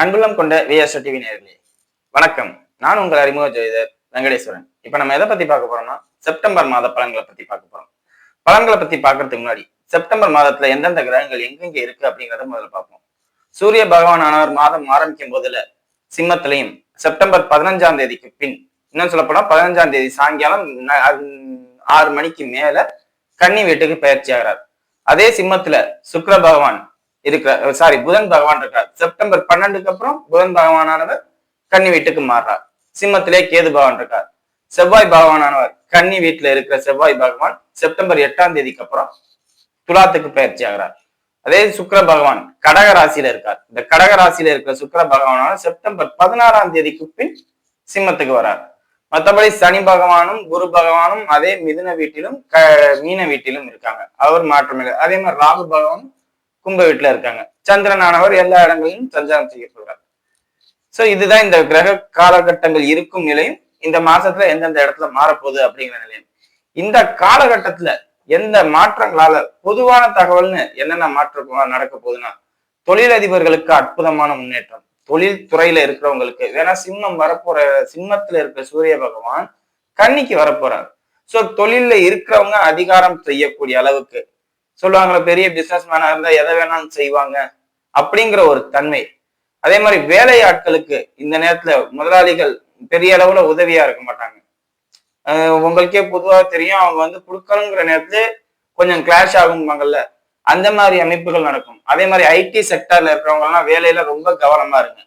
அன்புள்ளம் கொண்ட VSO TV நேர்களே வணக்கம். நான் உங்கள் அறிமுக ஜோதிடர் வெங்கடேஸ்வரன். இப்ப நம்ம எதை பத்தி பார்க்க போறோம்னா செப்டம்பர் மாத பலன்களை பத்தி பார்க்க போறோம். பலன்களை பத்தி பார்க்கறதுக்கு முன்னாடி செப்டம்பர் மாதத்துல எந்தெந்த கிரகங்கள் எங்கெங்க இருக்கு அப்படிங்கறத முதல்ல பார்ப்போம். சூரிய பகவான் ஆனவர் மாதம் ஆரம்பிக்கும் போதுல சிம்மத்திலையும் செப்டம்பர் பதினஞ்சாம் தேதிக்கு பின் இன்னும் சொல்ல போனா பதினஞ்சாம் தேதி சாயங்காலம் ஆறு மணிக்கு மேல கன்னி வீட்டுக்கு பயிற்சி ஆகிறார். அதே சிம்மத்துல சுக்கர பகவான் இருக்கிற சாரி புதன் பகவான் இருக்கார். செப்டம்பர் பன்னெண்டுக்கு அப்புறம் புதன் பகவானானவர் கன்னி வீட்டுக்கு மாறுறார். சிம்மத்திலே கேது பகவான் இருக்கார். செவ்வாய் பகவானானவர் கன்னி வீட்டுல இருக்கிற செவ்வாய் பகவான் செப்டம்பர் எட்டாம் தேதிக்கு அப்புறம் துலாத்துக்கு பயிற்சி ஆகிறார். அதே சுக்கிர பகவான் கடக ராசியில இருக்கார். இந்த கடக ராசியில இருக்கிற சுக்கர பகவானான செப்டம்பர் பதினாறாம் தேதிக்கு பின் சிம்மத்துக்கு வரார். மற்றபடி சனி பகவானும் குரு பகவானும் அதே மிதுன வீட்டிலும் க மீன வீட்டிலும் இருக்காங்க. அவர் மாற்றமில்லை அதே மாதிரி ராகு பகவானும் கும்ப வீட்டுல இருக்காங்க. சந்திரனானவர் எல்லா இடங்களிலும் சஞ்சாரம் செய்ய சொல்றார். சோ இதுதான் இந்த கிரக காலகட்டங்கள் இருக்கும் நிலையும் இந்த மாசத்துல எந்தெந்த இடத்துல மாறப்போகுது அப்படிங்கிற நிலையம். இந்த காலகட்டத்துல எந்த மாற்றங்களால பொதுவான தகவல்னு என்னென்ன மாற்றம் நடக்க போகுதுன்னா தொழிலதிபர்களுக்கு அற்புதமான முன்னேற்றம். தொழில் துறையில இருக்கிறவங்களுக்கு வேணா சிம்மம் வரப்போற சிம்மத்துல இருக்க சூரிய பகவான் கன்னிக்கு வரப்போறார். சோ தொழில்ல இருக்கிறவங்க அதிகாரம் செய்யக்கூடிய அளவுக்கு சொல்லுவாங்களே பெரிய பிசினஸ் மேனா இருந்தா எதை வேணாலும் செய்வாங்க அப்படிங்கிற ஒரு தன்மை. அதே மாதிரி வேலை ஆட்களுக்கு இந்த நேரத்துல முதலாளிகள் பெரிய அளவுல உதவியா இருக்க மாட்டாங்க. உங்களுக்கே பொதுவா தெரியும் அவங்க வந்து கொடுக்கணுங்கிற நேரத்துல கொஞ்சம் கிளாஷ் ஆகும்பாங்கல்ல அந்த மாதிரி அமைப்புகள் நடக்கும். அதே மாதிரி ஐடி செக்டர்ல இருக்கிறவங்கலாம் வேலையில ரொம்ப கவனமா இருங்க.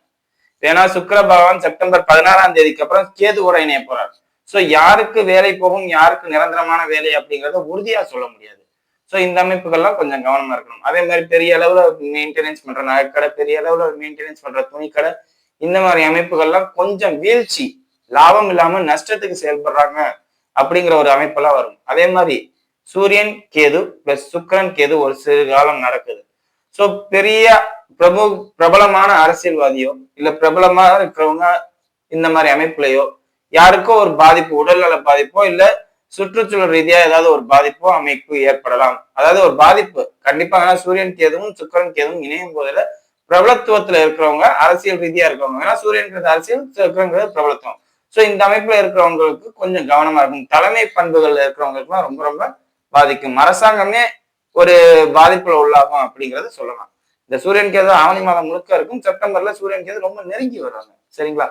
ஏன்னா சுக்கர பகவான் செப்டம்பர் பதினாறாம் தேதிக்கு அப்புறம் கேது கூட இணைய போறார். ஸோ யாருக்கு வேலை போகும் யாருக்கு நிரந்தரமான வேலை அப்படிங்கிறத உறுதியா சொல்ல முடியாது. ஸோ இந்த அமைப்புகள்லாம் கொஞ்சம் கவனமா இருக்கணும். அதே மாதிரி பெரிய அளவுல மெயின்டெனன்ஸ் பண்ற நகைக்கடை பெரிய அளவுல மெயின்டெனன்ஸ் பண்ற துணிக்கடை இந்த மாதிரி அமைப்புகள்லாம் கொஞ்சம் வீழ்ச்சி லாபம் இல்லாம நஷ்டத்துக்கு செயல்படுறாங்க அப்படிங்கிற ஒரு அமைப்பெல்லாம் வரும். அதே மாதிரி சூரியன் கேது பிளஸ் சுக்கிரன் கேது ஒரு சிறு காலம் நடக்குது. ஸோ பெரிய பிரபு பிரபலமான அரசியல்வாதியோ இல்ல பிரபலமா இருக்கிறவங்க இந்த மாதிரி அமைப்புலையோ யாருக்கோ ஒரு பாதிப்பு உடல்நல பாதிப்போ இல்ல சுற்றுச்சூழல் ரீதியா ஏதாவது ஒரு பாதிப்போ அமைப்பு ஏற்படலாம். அதாவது ஒரு பாதிப்பு. கண்டிப்பா ஏன்னா சூரியன் கேதுவும் சுக்கரன் கேதுவும் இணையும் போதுல பிரபலத்துவத்துல இருக்கிறவங்க அரசியல் ரீதியா இருக்கிறவங்க. ஏன்னா சூரியன்கிறது அரசியல் சுக்கரங்கிறது பிரபலத்துவம். ஸோ இந்த அமைப்புல இருக்கிறவங்களுக்கு கொஞ்சம் கவனமா இருக்கும் தலைமை பண்புகள்ல இருக்கிறவங்களுக்குலாம் ரொம்ப ரொம்ப பாதிக்கும். அரசாங்கமே ஒரு பாதிப்புல உள்ளாகும் அப்படிங்கறத சொல்லலாம். இந்த சூரியன் கேது ஆவணி மாதம் முழுக்க இருக்கும். செப்டம்பர்ல சூரியன் கேது ரொம்ப நெருங்கி வருவாங்க சரிங்களா?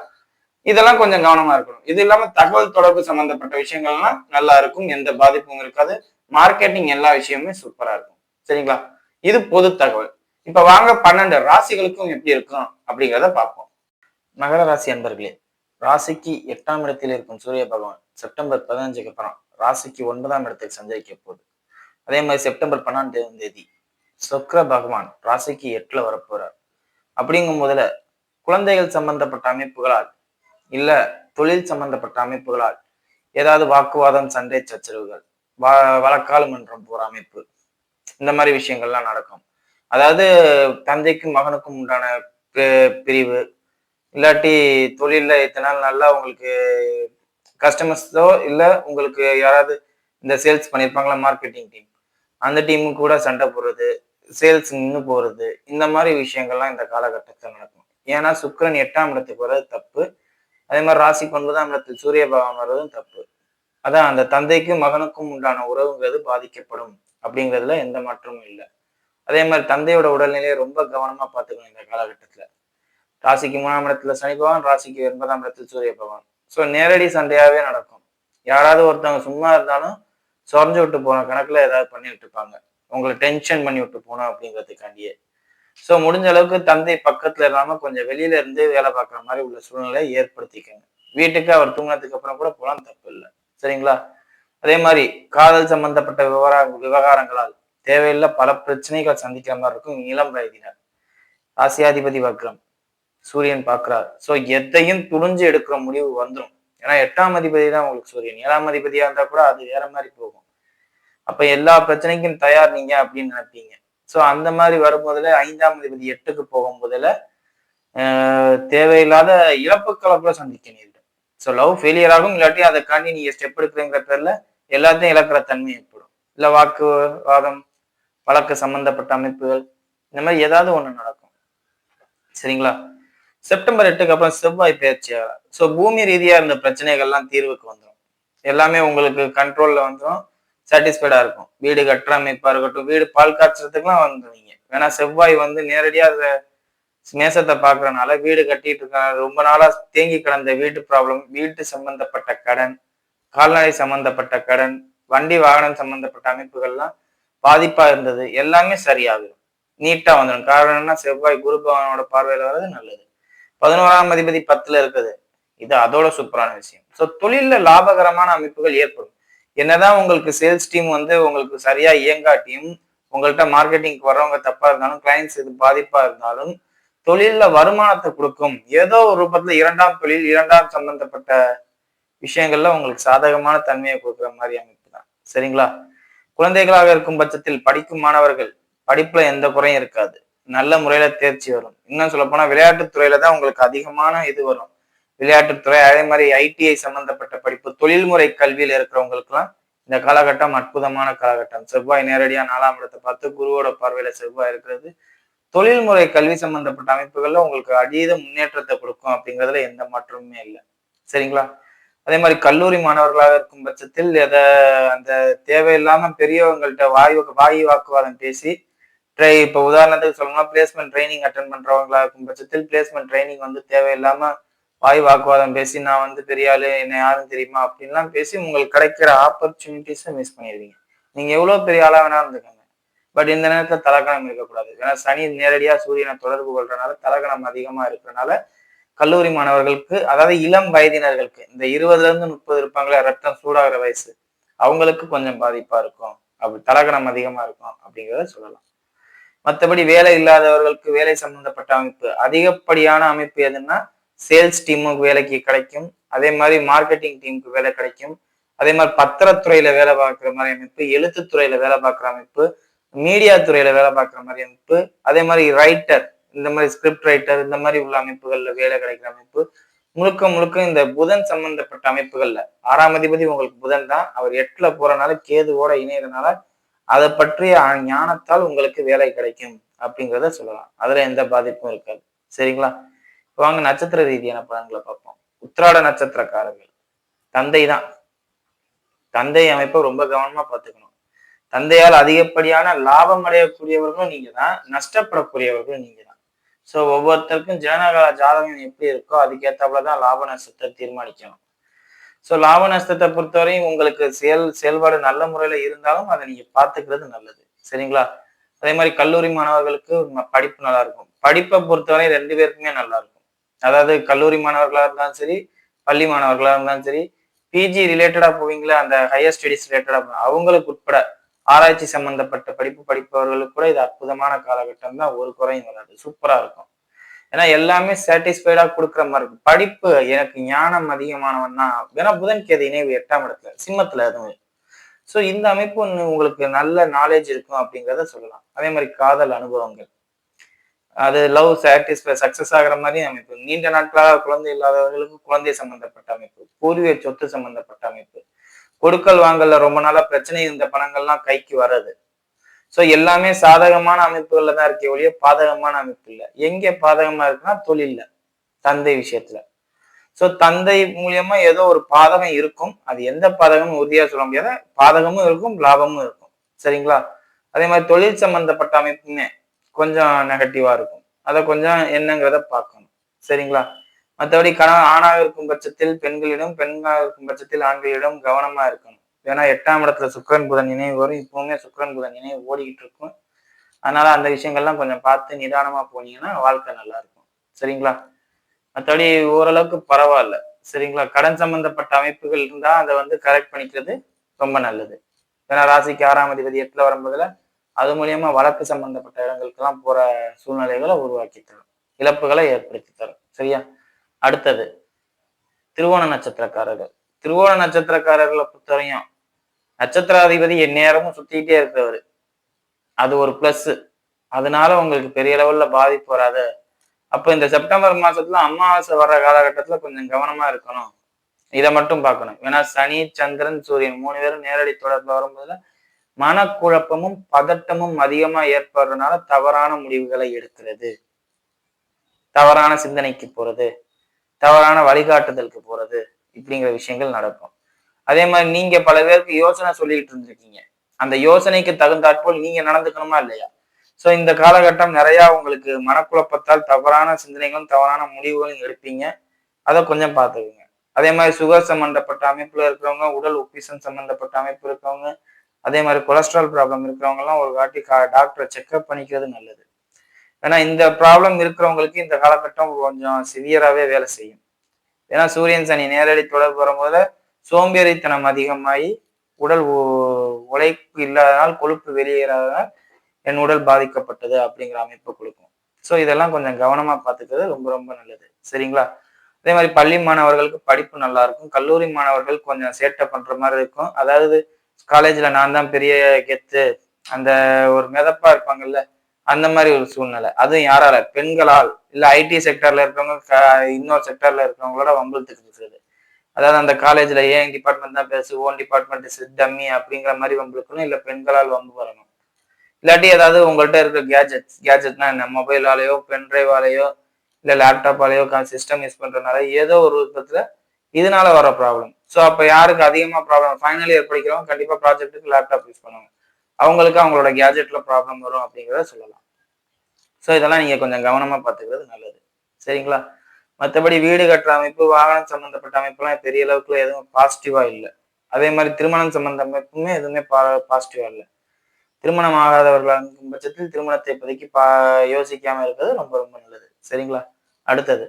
இதெல்லாம் கொஞ்சம் கவனமா இருக்கணும். இது இல்லாம தகவல் தொடர்பு சம்பந்தப்பட்ட விஷயங்கள்லாம் நல்லா இருக்கும் எந்த பாதிப்பும் இருக்காது. மார்க்கெட்டிங் எல்லா விஷயமுமே சூப்பரா இருக்கும். சரிங்களா? இது பொது தகவல். இப்ப வாங்க பன்னெண்டு ராசிகளுக்கும் எப்படி இருக்கும் அப்படிங்கிறத பார்ப்போம். மகர ராசி அன்பர்களே ராசிக்கு எட்டாம் இடத்தில் இருக்கும் சூரிய பகவான் செப்டம்பர் பதினஞ்சுக்கு அப்புறம் ராசிக்கு ஒன்பதாம் இடத்துக்கு சஞ்சரிக்க போகுது. அதே மாதிரி செப்டம்பர் பன்னெண்டாம் தேதி சுக்கிர பகவான் ராசிக்கு எட்டுல வரப்போறார். அப்படிங்கும் போதுல குழந்தைகள் சம்பந்தப்பட்ட அமைப்புகளால் இல்ல தொழில் சம்பந்தப்பட்ட அமைப்புகளால் ஏதாவது வாக்குவாதம் சண்டை சச்சரவுகள் வ வழக்காளுமன்றம் போற அமைப்பு இந்த மாதிரி விஷயங்கள்லாம் நடக்கும். அதாவது தந்தைக்கும் மகனுக்கும் உண்டான பிரிவு இல்லாட்டி தொழிலில் இத்தனை நாள் நல்லா உங்களுக்கு கஸ்டமர்ஸோ இல்ல உங்களுக்கு யாராவது இந்த சேல்ஸ் பண்ணியிருப்பாங்களா மார்க்கெட்டிங் டீம் அந்த டீமு கூட சண்டை போடுறது சேல்ஸ் நின்று போறது இந்த மாதிரி விஷயங்கள்லாம் இந்த காலகட்டத்தில் நடக்கும். ஏன்னா சுக்கரன் எட்டாம் இடத்துக்கு வர்றது தப்பு. அதே மாதிரி ராசிக்கு ஒன்பதாம் இடத்துக்கு சூரிய பகவான் வர்றதும் தப்பு. அதான் அந்த தந்தைக்கும் மகனுக்கும் உண்டான உறவுங்கிறது பாதிக்கப்படும் அப்படிங்கிறதுல எந்த மாற்றமும் இல்லை. அதே மாதிரி தந்தையோட உடல்நிலையை ரொம்ப கவனமா பார்த்துக்கணும் இந்த காலகட்டத்துல. ராசிக்கு மூணாம் இடத்துல சனி பகவான் ராசிக்கு ஒன்பதாம் இடத்துல சூரிய பகவான். ஸோ நேரடி சண்டையாவே நடக்கும். யாராவது ஒருத்தவங்க சும்மா இருந்தாலும் சொரஞ்சு விட்டு போன கணக்குல ஏதாவது பண்ணி விட்டுப்பாங்க உங்களை டென்ஷன் பண்ணி விட்டு போனோம் அப்படிங்கிறதுக்காண்டியே. ஸோ முடிஞ்ச அளவுக்கு தந்தை பக்கத்துல இல்லாம கொஞ்சம் வெளியில இருந்து வேலை பார்க்குற மாதிரி உள்ள சூழ்நிலையை ஏற்படுத்திக்கங்க. வீட்டுக்கு அவர் தூங்கினதுக்கு அப்புறம் கூட போலாம் தப்பு இல்லை. சரிங்களா? அதே மாதிரி காதல் சம்பந்தப்பட்ட விவகார விவகாரங்களால் தேவையில்லை பல பிரச்சனைகள் சந்திக்கிற மாதிரி இருக்கும். இளம் வயதினர். ராசியாதிபதி வக்ரம் சூரியன் பார்க்கிறார். ஸோ எதையும் துணிஞ்சு எடுக்கிற முடிவு வந்துடும் ஏன்னா எட்டாம் அதிபதி தான் உங்களுக்கு சூரியன். ஏழாம் அதிபதியா இருந்தா கூட அது வேற மாதிரி போகும். அப்ப எல்லா பிரச்சனைக்கும் தயார் நீங்க அப்படின்னு நினைப்பீங்க. ஸோ அந்த மாதிரி வரும்போதுல ஐந்தாம் அதிபதி எட்டுக்கு போகும்போதுல ஆஹ் தேவையில்லாத இழப்புக்களை கூட சந்திக்க நேரிடும். ஸோ லவ் ஃபெயிலியர் ஆகும் இல்லாட்டி அதை காண்டி நீங்க ஸ்டெப் எடுக்கிறங்கிற பேர்ல எல்லாத்தையும் இழக்கிற தன்மை ஏற்படும். இல்ல வாக்குவாதம் வழக்கு சம்பந்தப்பட்ட அமைப்புகள் இந்த மாதிரி ஏதாவது ஒண்ணு நடக்கும். சரிங்களா? செப்டம்பர் எட்டுக்கு அப்புறம் செவ்வாய் பயிற்சி ஸோ பூமி ரீதியா இருந்த பிரச்சனைகள்லாம் தீர்வுக்கு வந்துடும் எல்லாமே உங்களுக்கு கண்ட்ரோல்ல வந்துடும் சாட்டிஸ்ஃபைடா இருக்கும். வீடு கட்டுற அமைப்பா இருக்கட்டும் வீடு பால் காய்ச்சறதுக்குலாம் வந்துடுவீங்க ஏன்னா செவ்வாய் வந்து நேரடியா அதை மேசத்தை பாக்குறனால வீடு கட்டிட்டு இருக்காங்க. ரொம்ப நாளா தேங்கி கிடந்த வீட்டு ப்ராப்ளம் வீட்டு சம்பந்தப்பட்ட கடன் கால்நடை சம்பந்தப்பட்ட கடன் வண்டி வாகனம் சம்பந்தப்பட்ட அமைப்புகள்லாம் பாதிப்பா இருந்தது. எல்லாமே சரியாகும் நீட்டா வந்துடும். காரணம்னா செவ்வாய் குரு பகவானோட பார்வையில வர்றது நல்லது. பதினோராம் அதிபதி பத்துல இருக்குது. இது அதோட சூப்பரான விஷயம். ஸோ தொழில்ல லாபகரமான அமைப்புகள் ஏற்படும். என்னதான் உங்களுக்கு சேல்ஸ் டீம் வந்து உங்களுக்கு சரியா இயங்காட்டியும் உங்கள்கிட்ட மார்க்கெட்டிங்க்கு வர்றவங்க தப்பா இருந்தாலும் கிளைண்ட்ஸ் இது பாதிப்பா இருந்தாலும் தொழில்ல வருமானத்தை கொடுக்கும். ஏதோ ஒரு ரூபத்துல இரண்டாம் தொழில் இரண்டாம் சம்பந்தப்பட்ட விஷயங்கள்ல உங்களுக்கு சாதகமான தன்மையை கொடுக்குற மாதிரி அமைப்பு தான். சரிங்களா? குழந்தைகளாக இருக்கும் பட்சத்தில் படிக்கும் மாணவர்கள் படிப்புல எந்த குறையும் இருக்காது. நல்ல முறையில தேர்ச்சி வரும். இன்னும் சொல்ல போனா விளையாட்டுத் துறையில தான் உங்களுக்கு அதிகமான இது வரும். விளையாட்டுத்துறை அதே மாதிரி ஐடிஐ சம்பந்தப்பட்ட படிப்பு தொழில்முறை கல்வியில் இருக்கிறவங்களுக்குலாம் இந்த காலகட்டம் அற்புதமான காலகட்டம். செவ்வாய் நேரடியாக நாலாம் இடத்தை பார்த்து குருவோட பார்வையில செவ்வாய் இருக்கிறது. தொழில்முறை கல்வி சம்பந்தப்பட்ட அமைப்புகள்ல உங்களுக்கு அதீத முன்னேற்றத்தை கொடுக்கும் அப்படிங்கிறதுல எந்த மாற்றமுமே இல்லை. சரிங்களா? அதே மாதிரி கல்லூரி மாணவர்களாக இருக்கும் பட்சத்தில் எதை அந்த தேவையில்லாம பெரியவங்கள்ட்ட வாயு வாயு வாக்குவாதம் பேசி ட்ரை இப்போ உதாரணத்துக்கு சொல்லணும்னா பிளேஸ்மெண்ட் ட்ரைனிங் அட்டன் பண்றவங்களா இருக்கும் பட்சத்தில் பிளேஸ்மெண்ட் ட்ரைனிங் வந்து தேவையில்லாம வாய் வாக்குவாதம் பேசி நான் வந்து பெரிய ஆளு என்ன யாரும் தெரியுமா? அப்படின்லாம் பேசி உங்களுக்கு கிடைக்கிற ஆப்பர்ச்சுனிட்டிஸை மிஸ் பண்ணிடுவீங்க. நீங்க எவ்வளவு பெரிய ஆளா வேணா இருந்துக்கோங்க. பட் இந்த நேரத்துல தலக்கணம் இருக்கக்கூடாது. ஏன்னா சனி நேரடியா சூரியனை தொடர்பு கொள்றதுனால தலக்கணம் அதிகமா இருக்கிறனால கல்லூரி மாணவர்களுக்கு அதாவது இளம் வயதினர்களுக்கு இந்த இருபதுல இருந்து முப்பது இருப்பாங்களே ரத்தம் சூடாகிற வயசு அவங்களுக்கு கொஞ்சம் பாதிப்பா இருக்கும். அப்படி தலகணம் அதிகமா இருக்கும் அப்படிங்கிறத சொல்லலாம். மற்றபடி வேலை இல்லாதவர்களுக்கு வேலை சம்பந்தப்பட்ட அமைப்பு அதிகப்படியான அமைப்பு எதுன்னா சேல்ஸ் டீமுக்கு வேலைக்கு கிடைக்கும். அதே மாதிரி மார்க்கெட்டிங் டீமுக்கு வேலை கிடைக்கும். அதே மாதிரி பத்திரத்துறையில வேலை பார்க்குற மாதிரி அமைப்பு எழுத்துத்துறையில வேலை பார்க்குற அமைப்பு மீடியா துறையில வேலை பார்க்குற மாதிரி அமைப்பு அதே மாதிரி ரைட்டர் இந்த மாதிரி ஸ்கிரிப்ட் ரைட்டர் இந்த மாதிரி உள்ள அமைப்புகள்ல வேலை கிடைக்கிற அமைப்பு. முழுக்க முழுக்க இந்த புதன் சம்பந்தப்பட்ட அமைப்புகள்ல ஆறாம் அதிபதி உங்களுக்கு புதன் தான். அவர் எட்டுல போறனால கேதுவோட இணையறனால அதை பற்றிய ஞானத்தால் உங்களுக்கு வேலை கிடைக்கும் அப்படிங்கிறத சொல்லலாம். அதுல எந்த பாதிப்பும் இருக்காது. சரிங்களா? வாங்க நட்சத்திர ரீதியான பலன்களை பார்ப்போம். உத்திராட நட்சத்திரக்காரர்கள். தந்தை தான். தந்தை அமைப்பை ரொம்ப கவனமா பார்த்துக்கணும். தந்தையால் அதிகப்படியான லாபம் அடையக்கூடியவர்களும் நீங்க தான். நஷ்டப்படக்கூடியவர்களும் நீங்க தான். ஸோ ஒவ்வொருத்தருக்கும் ஜனகால ஜாதகம் எப்படி இருக்கோ அதுக்கேற்றாப்புல தான் லாப நஷ்டத்தை தீர்மானிக்கணும். ஸோ லாப நஷ்டத்தை பொறுத்தவரையும் உங்களுக்கு செயல் செயல்பாடு நல்ல முறையில இருந்தாலும் அதை நீங்க பார்த்துக்கிறது நல்லது. சரிங்களா? அதே மாதிரி கல்லூரி மாணவர்களுக்கு படிப்பு நல்லா இருக்கும். படிப்பை பொறுத்தவரை ரெண்டு பேருக்குமே நல்லா இருக்கும். அதாவது கல்லூரி மாணவர்களா இருந்தாலும் சரி பள்ளி மாணவர்களா இருந்தாலும் சரி பிஜி ரிலேட்டடா போவீங்களா? அந்த ஹையர் ஸ்டடிஸ் ரிலேட்டடா அவங்களுக்கு உட்பட ஆராய்ச்சி சம்பந்தப்பட்ட படிப்பு படிப்பவர்களுக்கு கூட இது அற்புதமான காலகட்டம் தான். ஒரு குறையும் வராது. சூப்பரா இருக்கும். ஏன்னா எல்லாமே சாட்டிஸ்ஃபைடாக கொடுக்குற மாதிரி இருக்கும். படிப்பு எனக்கு ஞானம் அதிகமானவன் தான். ஏன்னா புதன் கேது இணைவு எட்டாம் இடத்துல சிம்மத்துல அதுவும். ஸோ இந்த அமைப்பு ஒன்று உங்களுக்கு நல்ல நாலேஜ் இருக்கும் அப்படிங்கிறத சொல்லலாம். அதே மாதிரி காதல் அனுபவங்கள். அது லவ் சாட்டிஸ்ஃபை சக்சஸ் ஆகிற மாதிரி அமைப்பு. நீண்ட நாட்களாக குழந்தை இல்லாதவர்களுக்கு குழந்தை சம்பந்தப்பட்ட அமைப்பு. பூர்வீக சொத்து சம்பந்தப்பட்ட அமைப்பு. கொடுக்கல் வாங்கல ரொம்ப நாளா பிரச்சனை இருந்த பணங்கள்லாம் கைக்கு வர்றது ஸோ எல்லாமே சாதகமான அமைப்புகள்ல தான் இருக்கே ஒழிய பாதகமான அமைப்பு இல்லை. எங்கே பாதகமா இருக்குன்னா தொழில்ல தந்தை விஷயத்துல. ஸோ தந்தை மூலியமா ஏதோ ஒரு பாதகம் இருக்கும். அது எந்த பாதகமும் உறுதியாக சொல்ல முடியாத பாதகமும் இருக்கும் லாபமும் இருக்கும். சரிங்களா? அதே மாதிரி தொழில் சம்பந்தப்பட்ட அமைப்புமே கொஞ்சம் நெகட்டிவா இருக்கும். அதை கொஞ்சம் என்னங்கிறத பார்க்கணும். சரிங்களா? மற்றபடி கணவன் ஆணாக இருக்கும் பட்சத்தில் பெண்களிடம் பெண்களாக இருக்கும் பட்சத்தில் ஆண்களிடம் கவனமா இருக்கணும். ஏன்னா எட்டாம் இடத்துல சுக்கரன் புதன் நினைவு வரும். இப்பவுமே சுக்கரன் புதன் நினைவு ஓடிக்கிட்டு இருக்கும். அதனால அந்த விஷயங்கள்லாம் கொஞ்சம் பார்த்து நிதானமா போனீங்கன்னா வாழ்க்கை நல்லா இருக்கும். சரிங்களா? மற்றபடி ஓரளவுக்கு பரவாயில்ல. சரிங்களா? கடன் சம்பந்தப்பட்ட அமைப்புகள் இருந்தா அதை வந்து கரெக்ட் பண்ணிக்கிறது ரொம்ப நல்லது. ஏன்னா ராசிக்கு ஆறாம் அதிபதி எட்டுல வரும்போதுல அது மூலியமா வழக்கு சம்பந்தப்பட்ட இடங்களுக்கெல்லாம் போற சூழ்நிலைகளை உருவாக்கி தரும். இழப்புகளை ஏற்படுத்தி தரும். சரியா? அடுத்தது திருவோண நட்சத்திரக்காரர்கள். திருவோண நட்சத்திரக்காரர்களை பொறுத்தவரையும் நட்சத்திராதிபதி எந்நேரமும் சுத்திக்கிட்டே இருக்கிறவர். அது ஒரு பிளஸ் அதனால உங்களுக்கு பெரிய லெவல்ல பாதிப்பு வராது. அப்போ இந்த செப்டம்பர் மாசத்துல அமாவாசை வர்ற காலகட்டத்துல கொஞ்சம் கவனமா இருக்கணும். இதை மட்டும் பார்க்கணும். ஏன்னா சனி சந்திரன் சூரியன் மூணு பேரும் நேரடி தொடர்பு வரும்போது மனக்குழப்பமும் பதட்டமும் அதிகமா ஏற்படுறதுனால தவறான முடிவுகளை எடுக்கிறது. தவறான சிந்தனைக்கு போறது தவறான வழிகாட்டுதலுக்கு போறது இப்படிங்கிற விஷயங்கள் நடக்கும். அதே மாதிரி நீங்க பல பேருக்கு யோசனை சொல்லிட்டு இருந்திருக்கீங்க. அந்த யோசனைக்கு தகுந்தாற்போல் நீங்க நடந்துக்கணுமா இல்லையா? சோ இந்த காலகட்டம் நிறைய உங்களுக்கு மனக்குழப்பத்தால் தவறான சிந்தனைகளும் தவறான முடிவுகளும் எடுப்பீங்க. அதை கொஞ்சம் பார்த்துக்குங்க. அதே மாதிரி சுகர் சம்பந்தப்பட்ட அமைப்புல இருக்கிறவங்க உடல் உப்பிசம் சம்பந்தப்பட்ட அமைப்பு இருக்கிறவங்க அதே மாதிரி கொலஸ்ட்ரால் ப்ராப்ளம் இருக்கிறவங்கலாம் ஒரு வாட்டி டாக்டரை செக்அப் பண்ணிக்கிறது நல்லது. ஏன்னா இந்த ப்ராப்ளம் இருக்கிறவங்களுக்கு இந்த காலகட்டம் கொஞ்சம் சிவியராகவே வேலை செய்யும். ஏன்னா சூரியன் சனி நேரடி தொடர்பு வரும்போது சோம்பேறித்தனம் அதிகமாகி உடல் உழைப்பு இல்லாதனால் கொழுப்பு வெளியேறாதனால் என் உடல் பாதிக்கப்பட்டது அப்படிங்கிற அமைப்பு கொடுக்கும். ஸோ இதெல்லாம் கொஞ்சம் கவனமாக பார்த்துக்கிறது ரொம்ப ரொம்ப நல்லது. சரிங்களா? அதே மாதிரி பள்ளி மாணவர்களுக்கு படிப்பு நல்லா இருக்கும். கல்லூரி மாணவர்கள் கொஞ்சம் சேட்டை பண்ற மாதிரி இருக்கும். அதாவது காலேஜ்ல நான் தான் பெரிய கெத்து. அந்த ஒரு மிதப்பா இருப்பாங்கல்ல அந்த மாதிரி ஒரு சூழ்நிலை. அதுவும் யாரால? பெண்களால். இல்ல ஐடி செக்டர்ல இருக்கிறவங்க இன்னொரு செக்டர்ல இருக்கிறவங்களோட வம்பளத்துக்கு இருக்கிறது அதாவது அந்த காலேஜ்ல ஏன் டிபார்ட்மெண்ட் தான் பேசு ஓன் டிபார்ட்மெண்ட் டம்மி அப்படிங்கிற மாதிரி வம்பளுக்கணும் இல்ல பெண்களால் வம்பு வரணும். இல்லாட்டி ஏதாவது உங்கள்கிட்ட இருக்கிற கேஜெட்ஸ் கேஜெட்னா என்ன? மொபைலாலேயோ பென்ட்ரைவாலேயோ இல்லை லேப்டாப்பாலேயோ சிஸ்டம் யூஸ் பண்றதுனால ஏதோ ஒரு விதத்துல இதனால வர ப்ராப்ளம் ஸோ அப்போ யாருக்கு அதிகமாக ப்ராப்ளம் ஃபைனல் இயர் படிக்கிறவங்க கண்டிப்பாக ப்ராஜெக்ட்டுக்கு லேப்டாப் யூஸ் பண்ணுவாங்க. அவங்களுக்கு அவங்களோட கேஜெட்டில் ப்ராப்ளம் வரும் அப்படிங்கிறத சொல்லலாம். ஸோ இதெல்லாம் நீங்கள் கொஞ்சம் கவனமாக பார்த்துக்கிறது நல்லது. சரிங்களா? மற்றபடி வீடு கட்டுற அமைப்பு வாகனம் சம்மந்தப்பட்ட அமைப்புலாம் பெரிய அளவுக்கு எதுவும் பாசிட்டிவாக இல்லை. அதே மாதிரி திருமணம் சம்மந்த அமைப்புமே எதுவுமே பா பாசிட்டிவாக இல்லை. திருமணம் ஆகாதவர்களாக பட்சத்தில் திருமணத்தை இப்போதைக்கு பா யோசிக்காமல் இருக்கிறது ரொம்ப ரொம்ப நல்லது. சரிங்களா? அடுத்தது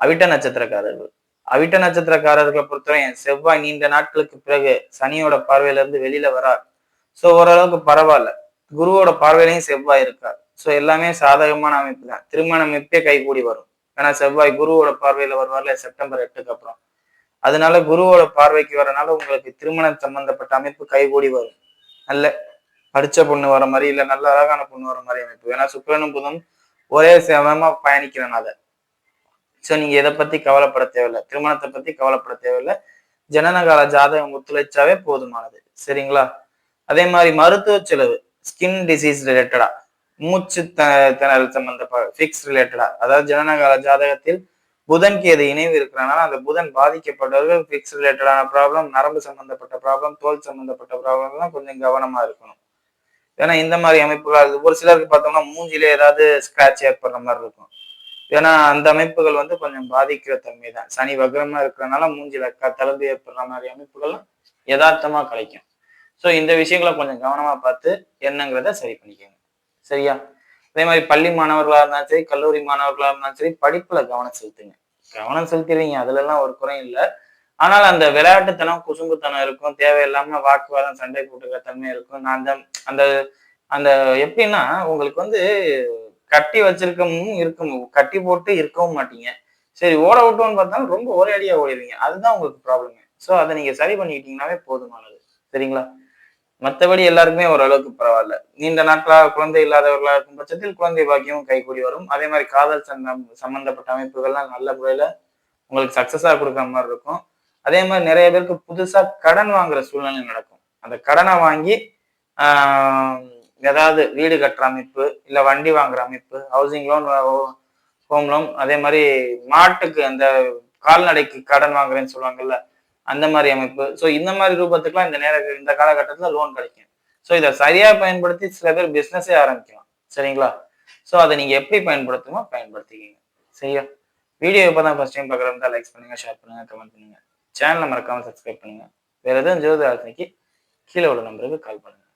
அவிட்ட நட்சத்திரக்காரர்கள். அவிட்ட நட்சத்திரக்காரர்களை பொறுத்தவரை செவ்வாய் நீண்ட நாட்களுக்கு பிறகு சனியோட பார்வையில இருந்து வெளியில வரார். ஸோ ஓரளவுக்கு பரவாயில்ல. குருவோட பார்வையிலையும் செவ்வாய் இருக்கார். ஸோ எல்லாமே சாதகமான அமைப்பு தான் திருமண அமைப்பே கைகூடி வரும். ஏன்னா செவ்வாய் குருவோட பார்வையில வருவார்ல செப்டம்பர் எட்டுக்கு அப்புறம். அதனால குருவோட பார்வைக்கு வரனால உங்களுக்கு திருமணம் சம்பந்தப்பட்ட அமைப்பு கைகூடி வரும். நல்ல படிச்ச பொண்ணு வர மாதிரி இல்லை நல்ல அழகான பொண்ணு வர மாதிரி அமைப்பு. ஏன்னா சுக்கரனும் புதனும் ஒரே சமமா பயணிக்கிறனால. சோ நீங்க எதை பத்தி கவலைப்பட தேவையில்லை. திருமணத்தை பத்தி கவலைப்பட தேவையில்லை. ஜனனகால ஜாதகம் ஒத்துழைச்சாவே போதுமானது. சரிங்களா? அதே மாதிரி மருத்துவ செலவு ஸ்கின் டிசீஸ் ரிலேட்டடா மூச்சு திணறல் சம்பந்தப்பட்ட ஃபிக்ஸ் ரிலேட்டடா அதாவது ஜனனகால ஜாதகத்தில் புதன் கேது இணைவு இருக்கிறனால அந்த புதன் பாதிக்கப்பட்டவர்கள் ஃபிக்ஸ் ரிலேட்டடான ப்ராப்ளம் நரம்பு சம்பந்தப்பட்ட ப்ராப்ளம் தோல் சம்பந்தப்பட்ட ப்ராப்ளம்லாம் கொஞ்சம் கவனமா இருக்கணும். ஏன்னா இந்த மாதிரி அமைப்புகள் ஒரு சிலருக்கு பார்த்தோம்னா மூஞ்சிலே ஏதாவது ஸ்க்ராட்ச் ஏற்படுற மாதிரி இருக்கும். ஏன்னா அந்த அமைப்புகள் வந்து கொஞ்சம் பாதிக்கிற தன்மை தான் சனி வக்ரமா இருக்கிறனால மூஞ்சில தளர்ந்து ஏற்படுற மாதிரி அமைப்புகள்லாம் யதார்த்தமா கிடைக்கும் ஸோ இந்த விஷயங்களை கொஞ்சம் கவனமா பார்த்து என்னங்கிறத சரி பண்ணிக்கோங்க. சரியா? அதே மாதிரி பள்ளி மாணவர்களா இருந்தாலும் சரி கல்லூரி மாணவர்களா இருந்தாலும் சரி படிப்புல கவனம் செலுத்துங்க. கவனம் செலுத்திடுவீங்க அதுல எல்லாம் ஒரு குறையும் இல்லை. ஆனால் அந்த விளையாட்டுத்தனம் குசும்புத்தனம் இருக்கும் தேவையில்லாம வாக்குவாதம் சண்டை போட்டுக்கிற தன்மை இருக்கும். நான் அந்த அந்த அந்த எப்படின்னா உங்களுக்கு வந்து கட்டி வச்சிருக்கவும் இருக்கும் கட்டி போட்டு இருக்கவும் மாட்டீங்க. சரி ஓட விட்டோம்னு பார்த்தாலும் ரொம்ப ஒரே அடியா ஓடிடுவீங்க. அதுதான் உங்களுக்கு ப்ராப்ளமே ஸோ அதை நீங்க சரி பண்ணிக்கிட்டீங்கன்னாவே போதுமானது சரிங்களா? மற்றபடி எல்லாருக்குமே ஓரளவுக்கு பரவாயில்ல. நீண்ட நாட்களாக குழந்தை இல்லாதவர்களாக இருக்கும் பட்சத்தில் குழந்தை பாக்கியமும் கைகூடி வரும். அதே மாதிரி காதல் சங்கம் சம்பந்தப்பட்ட அமைப்புகள்லாம் நல்ல முறையில உங்களுக்கு சக்சஸா கொடுக்குற மாதிரி இருக்கும். அதே மாதிரி நிறைய பேருக்கு புதுசா கடன் வாங்குற சூழ்நிலை நடக்கும். அந்த கடனை வாங்கி ஏதாவது வீடு கட்டுற அமைப்பு இல்லை வண்டி வாங்குற அமைப்பு ஹவுசிங் லோன் ஹோம் லோன் அதே மாதிரி மாட்டுக்கு அந்த கால்நடைக்கு கடன் வாங்குறேன்னு சொல்லுவாங்கல்ல அந்த மாதிரி அமைப்பு. ஸோ இந்த மாதிரி ரூபத்துக்குலாம் இந்த நேர இந்த காலகட்டத்தில் லோன் கிடைக்கும். ஸோ இதை சரியாக பயன்படுத்தி சில பேர் பிஸ்னஸே ஆரம்பிக்கலாம். சரிங்களா? ஸோ அதை நீங்கள் எப்படி பயன்படுத்துமோ பயன்படுத்திக்கிங்க. சரியா? வீடியோ இப்போ தான் ஃபஸ்ட் டைம் பார்க்குறதா லைக் பண்ணுங்கள் ஷேர் பண்ணுங்க கமெண்ட் பண்ணுங்கள் சேனலை மறக்காமல் சப்ஸ்கிரைப் பண்ணுங்க. வேறு எதுவும் ஜோதி ஆசனைக்கு கீழே உள்ள நம்பருக்கு கால் பண்ணுங்கள்